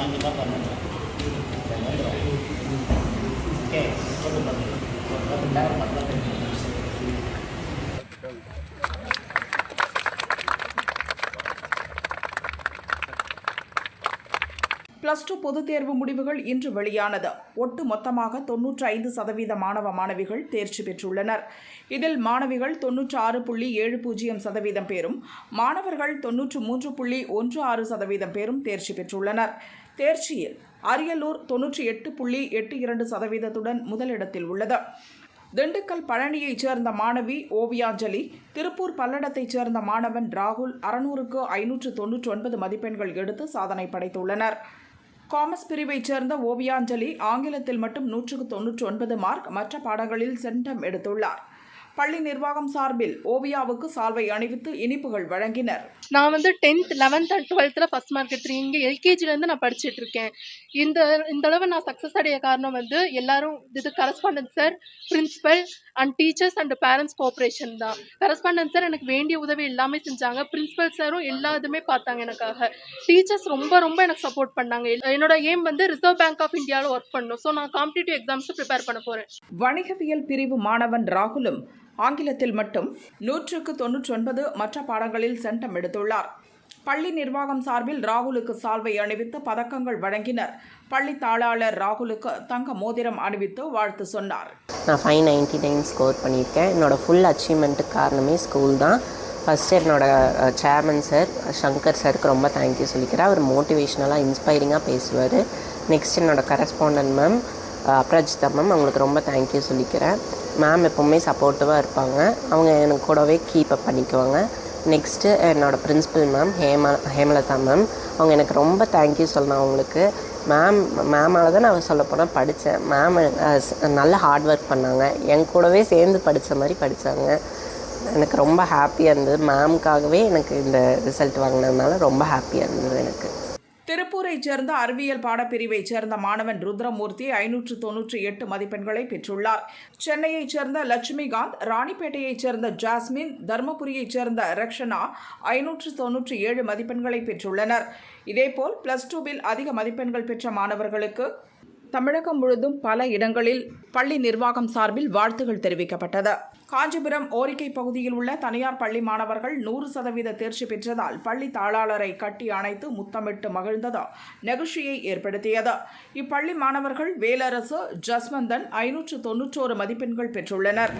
anggota pemerintah oke itu benar benar benar benar plus two பொதுத் தேர்வு முடிவுகள் இன்று வெளியானது. ஒட்டு மொத்தமாக தொன்னூற்றி ஐந்து சதவீத மாணவ மாணவிகள் தேர்ச்சி பெற்றுள்ளனர். இதில் மாணவிகள் தொன்னூற்றி ஆறு புள்ளி ஏழு பூஜ்ஜியம் சதவீதம் பேரும் மாணவர்கள் தொன்னூற்று மூன்று புள்ளி ஒன்று ஆறு சதவீதம் பேரும் தேர்ச்சி பெற்றுள்ளனர். தேர்ச்சியில் அரியலூர் தொன்னூற்றி எட்டு புள்ளி எட்டு இரண்டு சதவீதத்துடன் முதலிடத்தில் உள்ளது. திண்டுக்கல் பழனியைச் சேர்ந்த மாணவி ஓவியாஞ்சலி திருப்பூர் பல்லடத்தைச் சேர்ந்த மாணவன் ராகுல் அறுநூறுக்கு ஐநூற்று தொன்னூற்றி ஒன்பது மதிப்பெண்கள் எடுத்து சாதனை படைத்துள்ளனர். காமர்ஸ் பிரிவைச் சேர்ந்த ஓவியாஞ்சலி ஆங்கிலத்தில் மட்டும் நூற்றுக்கு தொன்னூற்றி ஒன்பது மார்க் மற்ற பாடங்களில் சென்டம் எடுத்துள்ளார். பள்ளி நிர்வாகம் சார்பில் ஓவியாவுக்கு சால்வை அணிவித்து இனிப்புகள் வழங்கினர். நான் வந்து டென்த் லெவன்த் அண்ட் டுவெல்த்தில் ஃபஸ்ட் மார்க் எடுத்துருக்கேன் இங்கே எல்கேஜிலேருந்து நான் படிச்சுட்டு இருக்கேன். இந்த இந்த தடவை நான் சக்ஸஸ் அடைய காரணம் வந்து எல்லாரும் இது correspondent sir principal and teachers and parents cooperation தான். கரஸ்பாண்டன்ட் சார் எனக்கு வேண்டிய உதவி எல்லாமே செஞ்சாங்க. பிரின்சிபல் சாரும் எல்லா இதுவுமே பார்த்தாங்க எனக்காக. டீச்சர்ஸ் ரொம்ப ரொம்ப எனக்கு சப்போர்ட் பண்ணாங்க. என்னோட ஏம் வந்து ரிசர்வ் பேங்க் ஆஃப் இந்தியாவில் ஒர்க் பண்ணணும். ஸோ நான் காம்படிட்டிவ் எக்ஸாம்ஸ் ப்ரிப்பேர் பண்ண போகிறேன் வணிகவியல் பிரிவு மாணவன் ராகுலும் ஆங்கிலத்தில் மட்டும் நூற்றுக்கு தொன்னூற்றி ஒன்பது மற்ற பாடங்களில் சென்டம் எடுத்துள்ளார். பள்ளி நிர்வாகம் சார்பில் ராகுலுக்கு சால்வை அணிவித்து பதக்கங்கள் வழங்கினர். பள்ளி தாளாளர் ராகுலுக்கு தங்க மோதிரம் அணிவித்து வாழ்த்து சொன்னார். நான் ஃபைவ் நைன்டி நைன் ஸ்கோர் பண்ணியிருக்கேன். என்னோடய ஃபுல் அச்சீவ்மெண்ட்டுக்கு காரணமே ஸ்கூல் தான். ஃபஸ்ட்டு என்னோடய சேர்மன் சார் சங்கர் சாருக்கு ரொம்ப தேங்க்யூ சொல்லிக்கிறேன் அவர் மோட்டிவேஷ்னலாக இன்ஸ்பைரிங்காக பேசுவார். நெக்ஸ்ட் என்னோடய கரஸ்பாண்டன்ட் மேம் அப்ராஜிதா மேம் அவங்களுக்கு ரொம்ப தேங்க்யூ சொல்லிக்கிறேன். மேம் எப்போவுமே சப்போர்ட்டிவாக இருப்பாங்க. அவங்க எனக்கு கூடவே கீப் அப் பண்ணிக்குவாங்க. நெக்ஸ்ட்டு என்னோடய principal ma'am Hema Hemalatha ma'am அவங்க எனக்கு ரொம்ப தேங்க்யூ சொல்லணும் அவங்களுக்கு. மேம் மேமால் தான் நான் சொல்ல போனால் படித்தேன் மேம் நல்ல ஹார்ட் ஒர்க் பண்ணாங்க. என் கூடவே சேர்ந்து படித்த மாதிரி படித்தாங்க எனக்கு ரொம்ப ஹாப்பியாக இருந்தது. மேமுக்காகவே எனக்கு இந்த ரிசல்ட் வாங்கினதுனால ரொம்ப ஹாப்பியாக இருந்தது எனக்கு. திருப்பூரைச் சேர்ந்த அறிவியல் பாடப்பிரிவைச் சேர்ந்த மாணவன் ருத்ரமூர்த்தி ஐநூற்று தொன்னூற்றி எட்டு மதிப்பெண்களை பெற்றுள்ளார். சென்னையைச் சேர்ந்த லட்சுமிகாந்த் ராணிப்பேட்டையைச் சேர்ந்த ஜாஸ்மின் தருமபுரியைச் சேர்ந்த ரக்ஷனா ஐநூற்று தொன்னூற்றி ஏழு மதிப்பெண்களை பெற்றுள்ளனர். இதேபோல் பிளஸ் டூவில் அதிக மதிப்பெண்கள் பெற்ற மாணவர்களுக்கு தமிழகம் முழுதும் பல இடங்களில் பள்ளி நிர்வாகம் சார்பில் வாழ்த்துகள் தெரிவிக்கப்பட்டது. காஞ்சிபுரம் ஓரிக்கை பகுதியில் உள்ள தனியார் பள்ளி மாணவர்கள் நூறு சதவீத தேர்ச்சி பெற்றதால் பள்ளி தாளாளரை கட்டி அணைத்து முத்தமிட்டு மகிழ்ந்தது நெகிழ்ச்சியை ஏற்படுத்தியது. இப்பள்ளி மாணவர்கள் வேலரசு ஜஸ்வந்தன் ஐநூற்று தொன்னூற்றோரு மதிப்பெண்கள் பெற்றுள்ளனர்.